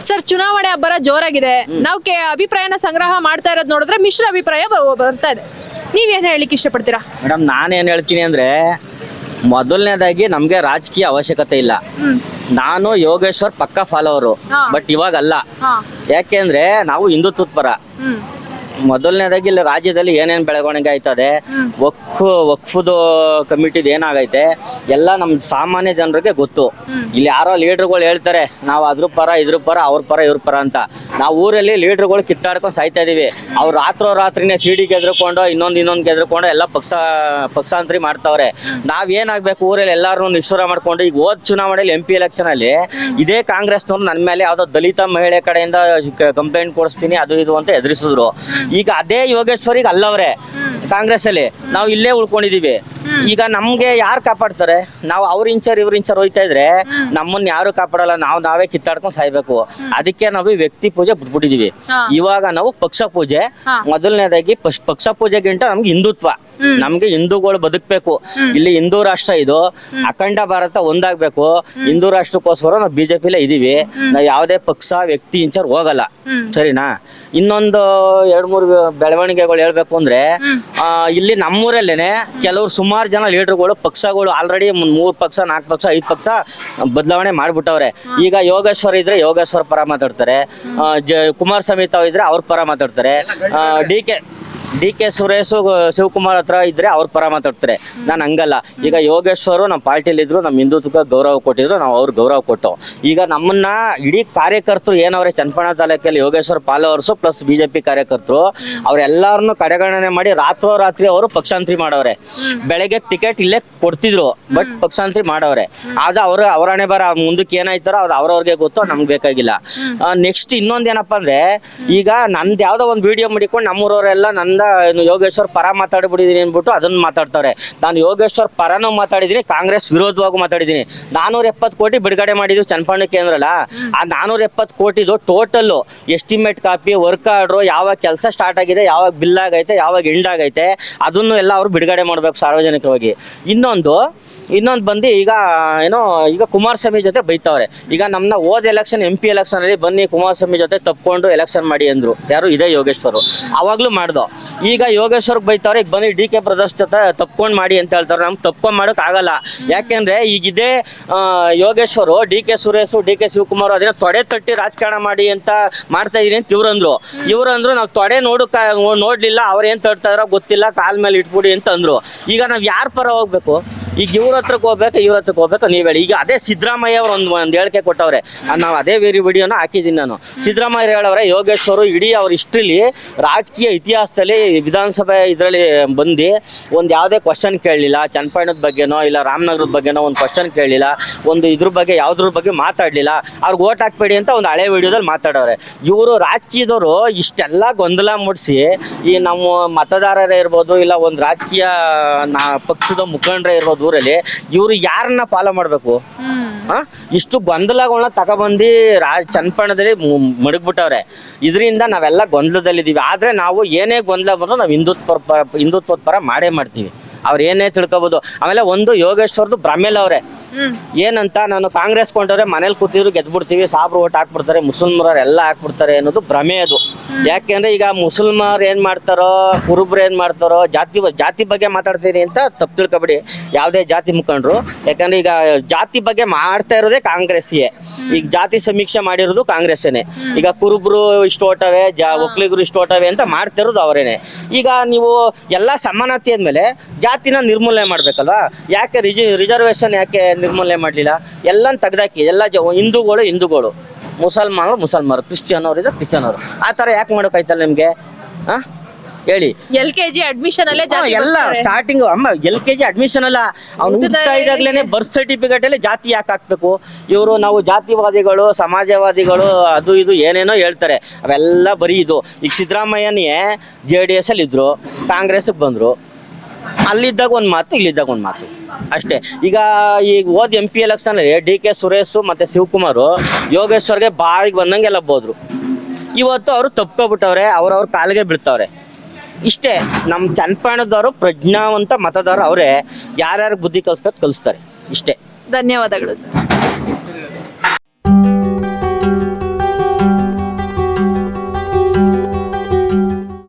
Sir ಚುನಾವಣೆ ಅಬ್ಬರ ಜೋರಾಗಿದೆ. ನಾವು ಕೆ ಅಭಿಪ್ರಾಯನ ಸಂಗ್ರಹ ಮಾಡ್ತಾ ಇರೋದು ನೋಡಿದ್ರೆ ಮಿಶ್ರ ಅಭಿಪ್ರಾಯ ಬ- ಬರ್ತಾ ಇದೆ. ನೀವೇನ್ ಹೇಳಲಿಕ್ಕೆ ಇಷ್ಟಪಡ್ತೀರಾ? ಮೇಡಮ್ ನಾನೇನು ಹೇಳ್ತೀನಿ ಅಂದ್ರೆ ಮೊದಲನೇದಾಗಿ ನಮಗೆ ರಾಜಕೀಯ ಅವಶ್ಯಕತೆ ಇಲ್ಲ. ಹ್ಮ್. ನಾನು ಯೋಗೇಶ್ವರ್ ಪಕ್ಕ ಫಾಲೋವರು. ಹಾ. ಬಟ್ ಇವಾಗಲ್ಲ. ಹಾ. ಯಾಕೆಂದ್ರೆ ನಾವು ಹಿಂದುತ್ವದ ಪರ. ಹ್ಮ್. ಮೊದಲನೇದಾಗಿ ಇಲ್ಲಿ ರಾಜ್ಯದಲ್ಲಿ ಏನೇನು ಬೆಳವಣಿಗೆ ಆಯ್ತದೆ. ವಕ್ಫ್ ವಕ್ಫದ ಕಮಿಟಿದು ಏನಾಗೈತೆ ಎಲ್ಲ ನಮ್ಮ ಸಾಮಾನ್ಯ ಜನರಿಗೆ ಗೊತ್ತು. ಇಲ್ಲಿ ಯಾರೋ ಲೀಡರ್ಗಳು ಹೇಳ್ತಾರೆ ನಾವು ಅದ್ರ ಪರ ಇದ್ರ ಪರ ಅವ್ರ ಪರ ಇವ್ರ ಪರ ಅಂತ. ನಾವು ಊರಲ್ಲಿ ಲೀಡರ್ಗಳು ಕಿತ್ತಾಡ್ಕೊಂಡು ಸಾಯ್ತಾ ಇದೀವಿ. ಅವ್ರು ರಾತ್ರೋ ರಾತ್ರಿನೇ ಸಿಡಿ ಗೆದ್ರಕೊಂಡು ಇನ್ನೊಂದು ಇನ್ನೊಂದು ಗೆದ್ರಕೊಂಡು ಎಲ್ಲ ಪಕ್ಷ ಪಕ್ಷಾಂತರಿ ಮಾಡ್ತಾವ್ರೆ. ನಾವ್ ಏನಾಗ್ಬೇಕು ಊರಲ್ಲಿ ಎಲ್ಲಾರು ನಿಶ್ಚೂರ ಮಾಡ್ಕೊಂಡು ಈಗ ಹೋದ್ ಚುನಾವಣೆಯಲ್ಲಿ ಎಂ ಪಿ ಎಲೆಕ್ಷನ್ ಅಲ್ಲಿ ಇದೇ ಕಾಂಗ್ರೆಸ್ನವ್ರು ನನ್ನ ಮೇಲೆ ಯಾವ್ದೋ ದಲಿತ ಮಹಿಳೆ ಕಡೆಯಿಂದ ಕಂಪ್ಲೇಂಟ್ ಕೊಡಿಸ್ತೀನಿ ಅದು ಇದು ಅಂತ ಎದುರಿಸಿದ್ರು. ಈಗ ಅದೇ ಯೋಗೇಶ್ವರಿಗೆ ಅಲ್ಲವ್ರೆ ಕಾಂಗ್ರೆಸ್ ಅಲ್ಲಿ ನಾವು ಇಲ್ಲೇ ಉಳ್ಕೊಂಡಿದೀವಿ. ಈಗ ನಮ್ಗೆ ಯಾರು ಕಾಪಾಡ್ತಾರೆ? ನಾವು ಅವ್ರ ಇಂಚರ್ ಇವ್ರ ಇಂಚರ್ ಹೋಯ್ತಾ ಇದ್ರೆ ನಮ್ಮನ್ನ ಯಾರು ಕಾಪಾಡಲ್ಲ ನಾವು ನಾವೇ ಕಿತ್ತಾಡ್ಕೊಂಡು ಸಾಯ್ಬೇಕು. ಅದಕ್ಕೆ ನಾವು ಈ ವ್ಯಕ್ತಿ ಪೂಜೆ ಬಿಟ್ಬಿಟ್ಟಿದೀವಿ. ಇವಾಗ ನಾವು ಪಕ್ಷ ಪೂಜೆ. ಮೊದಲನೇದಾಗಿ ಪಕ್ಷ- ಪೂಜೆಗಿಂತ ನಮ್ಗೆ ಹಿಂದುತ್ವ. ನಮ್ಗೆ ಹಿಂದೂಗಳು ಬದುಕಬೇಕು. ಇಲ್ಲಿ ಹಿಂದೂ ರಾಷ್ಟ್ರ ಇದು. ಅಖಂಡ ಭಾರತ ಒಂದಾಗ್ಬೇಕು. ಹಿಂದೂ ರಾಷ್ಟ್ರಕ್ಕೋಸ್ಕರ ನಾವು ಬಿಜೆಪಿಲೇ ಇದೀವಿ. ನಾವು ಯಾವುದೇ ಪಕ್ಷ ವ್ಯಕ್ತಿ ಇಂಚರ್ ಹೋಗಲ್ಲ. ಸರಿನಾ? ಇನ್ನೊಂದು ಎರಡ್ ಮೂರು ಬೆಳವಣಿಗೆಗಳು ಹೇಳ್ಬೇಕು ಅಂದ್ರೆ ಆ, ಇಲ್ಲಿ ನಮ್ಮೂರಲ್ಲೇನೆ ಕೆಲವ್ರು ಸುಮಾರು ಜನ ಲೀಡರ್ಗಳು ಪಕ್ಷಗಳು ಆಲ್ರೆಡಿ ಮೂರು ಪಕ್ಷ ನಾಲ್ಕು ಪಕ್ಷ ಐದು ಪಕ್ಷ ಬದಲಾವಣೆ ಮಾಡ್ಬಿಟ್ಟವ್ರೆ. ಈಗ ಯೋಗೇಶ್ವರ್ ಇದ್ರೆ ಯೋಗೇಶ್ವರ್ ಪರ ಮಾತಾಡ್ತಾರೆ. ಜ ಕುಮಾರಸ್ವಾಮಿ ತಾವ್ ಇದ್ರೆ ಅವ್ರ ಪರ ಮಾತಾಡ್ತಾರೆ. D K D K Suresh Shivakumar ಹತ್ರ ಇದ್ರೆ ಅವ್ರ ಪರ ಮಾತಾಡ್ತಾರೆ. ನಾನು ಹಂಗಲ್ಲ. ಈಗ ಯೋಗೇಶ್ವರು ನಮ್ಮ ಪಾರ್ಟಿಲಿ ಇದ್ರು ನಮ್ಮ ಹಿಂದುತ್ವಕ್ಕೆ ಗೌರವ ಕೊಟ್ಟಿದ್ರು ನಾವು ಅವ್ರಿಗೆ ಗೌರವ ಕೊಟ್ಟು ಈಗ ನಮ್ಮನ್ನ ಇಡೀ ಕಾರ್ಯಕರ್ತರು ಏನವ್ರೆ ಚನ್ನಪಣ ತಾಲೂಕಲ್ಲಿ ಯೋಗೇಶ್ವರ್ ಫಾಲೋವರ್ಸು ಪ್ಲಸ್ ಬಿಜೆಪಿ ಕಾರ್ಯಕರ್ತರು ಅವ್ರೆಲ್ಲಾರನ್ನು ಕಡೆಗಣನೆ ಮಾಡಿ ರಾತ್ರೋರಾತ್ರಿ ಅವರು ಪಕ್ಷಾಂತರಿ ಮಾಡವ್ರೆ. ಬೆಳಗ್ಗೆ ಟಿಕೆಟ್ ಇಲ್ಲೇ ಕೊಡ್ತಿದ್ರು ಬಟ್ ಪಕ್ಷಾಂತರಿ ಮಾಡವ್ರೆ. ಆದ ಅವ್ರ ಅವರಣೆ ಬರ ಮುಂದಕ್ಕೆ ಏನಾಯ್ತಾರೋ ಅದು ಅವ್ರವ್ರಿಗೆ ಗೊತ್ತು ನಮ್ಗೆ ಬೇಕಾಗಿಲ್ಲ. ನೆಕ್ಸ್ಟ್ ಇನ್ನೊಂದ್ ಏನಪ್ಪಾ ಅಂದ್ರೆ ಈಗ ನಂದ್ ಯಾವ್ದೋ ಒಂದು ವಿಡಿಯೋ ಮಾಡಿಕೊಂಡು ನಮ್ಮೂರವರೆಲ್ಲ ನಂದ ಏನು ಯೋಗೇಶ್ವರ್ ಪರ ಮಾತಾಡ್ಬಿಟ್ಟಿದೀನಿ ಅಂದ್ಬಿಟ್ಟು ಅದನ್ನ ಮಾತಾಡ್ತಾರೆ ನಾನು ಯೋಗೇಶ್ವರ್ ಪರನೂ ಮಾತಾಡಿದೀನಿ, ಕಾಂಗ್ರೆಸ್ ವಿರೋಧವಾಗೂ ಮಾತಾಡಿದ್ದೀನಿ ನಾನೂರ ಎಪ್ಪತ್ತು ಕೋಟಿ ಬಿಡುಗಡೆ ಮಾಡಿದ್ವಿ ಚನ್ನಪಣ್ಣ ಕೇಂದ್ರಲ್ಲ. ಆ ನಾನೂರ ಎಪ್ಪತ್ತು ಕೋಟಿದು total estimate copy work order ಯಾವಾಗ ಕೆಲಸ ಸ್ಟಾರ್ಟ್ ಆಗಿದೆ, ಯಾವಾಗ ಬಿಲ್ ಆಗೈತೆ, ಯಾವಾಗ ಎಂಡ್ ಆಗೈತೆ, ಅದನ್ನು ಎಲ್ಲ ಅವರು ಬಿಡುಗಡೆ ಮಾಡಬೇಕು ಸಾರ್ವಜನಿಕವಾಗಿ. ಇನ್ನೊಂದು ಇನ್ನೊಂದು ಬಂದು ಈಗ ಏನೋ, ಈಗ ಕುಮಾರಸ್ವಾಮಿ ಜೊತೆ ಬೈತಾವ್ರೆ. ಈಗ ನಮ್ಮನ್ನ ಹೋದ ಎಲೆಕ್ಷನ್ ಎಂ ಪಿ ಎಲೆಕ್ಷನಲ್ಲಿ ಬನ್ನಿ ಕುಮಾರಸ್ವಾಮಿ ಜೊತೆ ತಪ್ಕೊಂಡು ಎಲೆಕ್ಷನ್ ಮಾಡಿ ಅಂದರು. ಯಾರು? ಇದೇ ಯೋಗೇಶ್ವರು. ಆವಾಗಲೂ ಮಾಡ್ದು. ಈಗ ಯೋಗೇಶ್ವರ್ ಬೈತಾರೆ ಈಗ ಬನ್ನಿ ಡಿ ಕೆ ಬ್ರದರ್ಸ್ ಜೊತೆ ತಪ್ಕೊಂಡು ಮಾಡಿ ಅಂತ ಹೇಳ್ತಾರೆ. ನಮ್ಗೆ ತಪ್ಕೊಂಡು ಮಾಡೋಕೆ ಆಗಲ್ಲ. ಯಾಕೆಂದ್ರೆ ಈಗ ಇದೇ Yogeshwar D K Suresh D K Shivakumar ಅದನ್ನ ತೊಡೆ ತಟ್ಟಿ ರಾಜಕಾರಣ ಮಾಡಿ ಅಂತ ಮಾಡ್ತಾ ಇದೀನಿ ಅಂತ ಇವ್ರಂದ್ರು. ಇವ್ರಂದ್ರು ಇವ್ರು ಅಂದ್ರು ನಾವು ತೊಡೆ ನೋಡು ನೋಡ್ಲಿಲ್ಲ ಅವ್ರು ಏನ್ ತಡ್ತಾ ಇದಾರೋ ಗೊತ್ತಿಲ್ಲ ಕಾಲ್ ಮೇಲೆ ಇಟ್ಬಿಡಿ ಅಂತ ಅಂದ್ರು ಈಗ ನಾವ್ ಯಾರ ಪರ ಹೋಗ್ಬೇಕು? ಈಗ ಇವ್ರ ಹತ್ರಕ್ಕೆ ಹೋಗ್ಬೇಕು, ಇವ್ರ ಹತ್ರಕ್ಕೆ ಹೋಗ್ಬೇಕು, ನೀವು ಹೇಳಿ. ಈಗ ಅದೇ ಸಿದ್ದರಾಮಯ್ಯ ಅವ್ರು ಒಂದು ಒಂದು ಹೇಳಿಕೆ ಕೊಟ್ಟವ್ರೆ. ನಾವು ಅದೇ ವೇರಿ ವಿಡಿಯೋನ ಹಾಕಿದ್ದೀನಿ ನಾನು. ಸಿದ್ದರಾಮಯ್ಯ ಹೇಳವ್ರೆ, ಯೋಗೇಶ್ವರು ಇಡೀ ಅವ್ರ ಹಿಸ್ಟ್ರಿಲಿ ರಾಜಕೀಯ ಇತಿಹಾಸದಲ್ಲಿ ವಿಧಾನಸಭೆ ಇದರಲ್ಲಿ ಬಂದು ಒಂದು ಯಾವುದೇ ಕ್ವಶನ್ ಕೇಳಲಿಲ್ಲ. ಚನ್ನಪಟ್ಟಣದ ಬಗ್ಗೆನೋ ಇಲ್ಲ ರಾಮನಗರದ ಬಗ್ಗೆನೋ ಒಂದು ಕ್ವಶನ್ ಕೇಳಲಿಲ್ಲ. ಒಂದು ಇದ್ರ ಬಗ್ಗೆ, ಯಾವುದ್ರ ಬಗ್ಗೆ ಮಾತಾಡಲಿಲ್ಲ. ಅವ್ರಿಗೆ ಓಟ್ ಹಾಕ್ಬೇಡಿ ಅಂತ ಒಂದು ಹಳೆ ವಿಡಿಯೋದಲ್ಲಿ ಮಾತಾಡವ್ರೆ. ಇವರು ರಾಜಕೀಯದವರು ಇಷ್ಟೆಲ್ಲ ಗೊಂದಲ ಮೂಡಿಸಿ ಈ ನಮ್ಮ ಮತದಾರರೇ ಇರ್ಬೋದು, ಇಲ್ಲ ಒಂದು ರಾಜಕೀಯ ನಾ ಪಕ್ಷದ ಮುಖಂಡರೇ ಇರ್ಬೋದು ಊರಲ್ಲಿ ಇವರು ಯಾರನ್ನ ಫಾಲೋ ಮಾಡಬೇಕು? ಹಾ? ಇಷ್ಟು ಗೊಂದಲಗಳನ್ನ ತಗೊಬಂದು ರಾಜ್ ಚನ್ಪಣದಲ್ಲಿ ಮು- ಮಡಗ್ಬಿಟ್ಟವ್ರೆ. ಇದರಿಂದ ನಾವೆಲ್ಲ ಗೊಂದಲದಲ್ಲಿದ್ದೀವಿ. ಆದ್ರೆ ನಾವು ಏನೇ ಗೊಂದಲ ಬಂದರೂ ನಾವು ಹಿಂದುತ್ವ ಪರ ಹಿಂದುತ್ವದ ಪರ ಮಾಡೇ ಮಾಡ್ತೀವಿ. ಅವ್ರು ಏನೇ ತಿಳ್ಕೊಬೋದು. ಆಮೇಲೆ ಒಂದು ಯೋಗೇಶ್ವರ್ದು ಬ್ರಹ್ಮೇಲ್ ಅವ್ರೆ. ಏನಂತ ನಾನು ಕಾಂಗ್ರೆಸ್ ಕೊಂಡವ್ರೆ ಮನೇಲಿ ಕೂತಿದ್ರು ಗೆದ್ಬಿಡ್ತೀವಿ ಸಾಬ್ರು ಓಟ್ ಹಾಕ್ಬಿಡ್ತಾರೆ ಮುಸಲ್ಮಾನರು ಎಲ್ಲ ಹಾಕ್ಬಿಡ್ತಾರೆ ಅನ್ನೋದು ಭ್ರಮೆ ಅದು. ಯಾಕೆಂದ್ರೆ ಈಗ ಮುಸಲ್ಮಾರ್ ಏನ್ ಮಾಡ್ತಾರೋ ಕುರುಬ್ರು ಏನ್ ಮಾಡ್ತಾರೋ ಜಾತಿ ಜಾತಿ ಬಗ್ಗೆ ಮಾತಾಡ್ತೀನಿ ಅಂತ ತಪ್ಪು ತಿಳ್ಕೊಬೇಡಿ. ಯಾವುದೇ ಜಾತಿ ಮುಖಂಡರು. ಯಾಕಂದ್ರೆ ಈಗ ಜಾತಿ ಬಗ್ಗೆ ಮಾಡ್ತಾ ಇರೋದೇ ಕಾಂಗ್ರೆಸ್ಗೆ ಈಗ ಜಾತಿ ಸಮೀಕ್ಷೆ ಮಾಡಿರೋದು ಕಾಂಗ್ರೆಸ್ಸೇನೆ. ಈಗ ಕುರುಬ್ರು ಇಷ್ಟು ಓಟವೆ ಜಾ ಒಕ್ಕಲಿಗರು ಇಷ್ಟು ಓಟವೆ ಅಂತ ಮಾಡ್ತಿರೋದು ಅವರೇನೆ. ಈಗ ನೀವು ಎಲ್ಲ ಸಮಾನತೆ ಅಂದಮೇಲೆ ಜಾತಿನ ನಿರ್ಮೂಲನೆ ಮಾಡ್ಬೇಕಲ್ವಾ? ಯಾಕೆ ರಿಜಿ ರಿಸರ್ವೇಶನ್ ಯಾಕೆ ನಿರ್ಮೂಲನೆ ಮಾಡಲಿಲ್ಲ? ಎಲ್ಲನ ತೆಗ್ದಾಕಿ ಎಲ್ಲ ಜ ಹಿಂದೂಗಳು ಹಿಂದೂಗಳು. ಮುಸಲ್ಮಾನರು ಮುಸಲ್ಮಾನರು ಕ್ರಿಶ್ಚಿಯನ್ ಅವ್ರು ಇದ್ರೆ ಕ್ರಿಶ್ಚಿಯನ್ ಅವರು ಆ ತರ ಯಾಕೆ ಮಾಡೋಕೈತಲ್ಲ ನಿಮ್ಗೆ? ಹಾ ಹೇಳಿ. ಎಲ್ ಕೆ ಜಿ ಅಡ್ಮಿಷನ್ ಅಲ್ಲೇ ಜಾತಿ ಎಲ್ಲ ಬರ್ಸ್ತಾರೆ. ಸ್ಟಾರ್ಟಿಂಗ್ ಅಮ್ಮ ಎಲ್ ಕೆ ಜಿ ಅಡ್ಮಿಷನ್ ಅಲ್ಲ ಅವ್ನು ಹುಟ್ಟಿದ ಹುಟ್ಟಾ ಇದಾಗ್ಲೇನೆ ಬರ್ತ್ ಸರ್ಟಿಫಿಕೇಟ್ ಅಲ್ಲಿ ಜಾತಿ ಯಾಕೆ ಹಾಕ್ಬೇಕು? ಇವರು ನಾವು ಜಾತಿವಾದಿಗಳು ಸಮಾಜವಾದಿಗಳು ಅದು ಇದು ಏನೇನೋ ಹೇಳ್ತಾರೆ. ಅವೆಲ್ಲ ಬರೀ ಇದು. ಈಗ ಸಿದ್ದರಾಮಯ್ಯನೇ ಜೆ ಡಿ ಎಸ್ ಅಲ್ಲಿ ಇದ್ರು ಕಾಂಗ್ರೆಸ್ಗೆ ಬಂದ್ರು. ಅಲ್ಲಿದ್ದಾಗ ಒಂದು ಮಾತು, ಇಲ್ಲಿದ್ದಾಗ ಒಂದು ಮಾತು. ಅಷ್ಟೇ. ಈಗ ಈಗ ಹೋದ್ M P election D K Suresh ಮತ್ತೆ ಶಿವಕುಮಾರ್ ಯೋಗೇಶ್ವರ್ಗೆ ಬಾಯಿಗೆ ಬಂದಂಗೆಲ್ಲ ಬೋದ್ರು ಇವತ್ತು ಅವರು ತಪ್ಕೊಬಿಟ್ಟವ್ರೆ ಅವ್ರವ್ರ ಕಾಲಿಗೆ ಬೀಳ್ತಾವ್ರೆ. ಇಷ್ಟೇ ನಮ್ಮ ಚನ್ಪಾಣದವರು ಪ್ರಜ್ಞಾವಂತ ಮತದಾರ ಅವರೇ, ಯಾರ್ಯಾರು ಬುದ್ಧಿ ಕಲಿಸ್ಬೇಕು ಕಲಿಸ್ತಾರೆ. ಇಷ್ಟೇ. ಧನ್ಯವಾದಗಳು ಸರ್.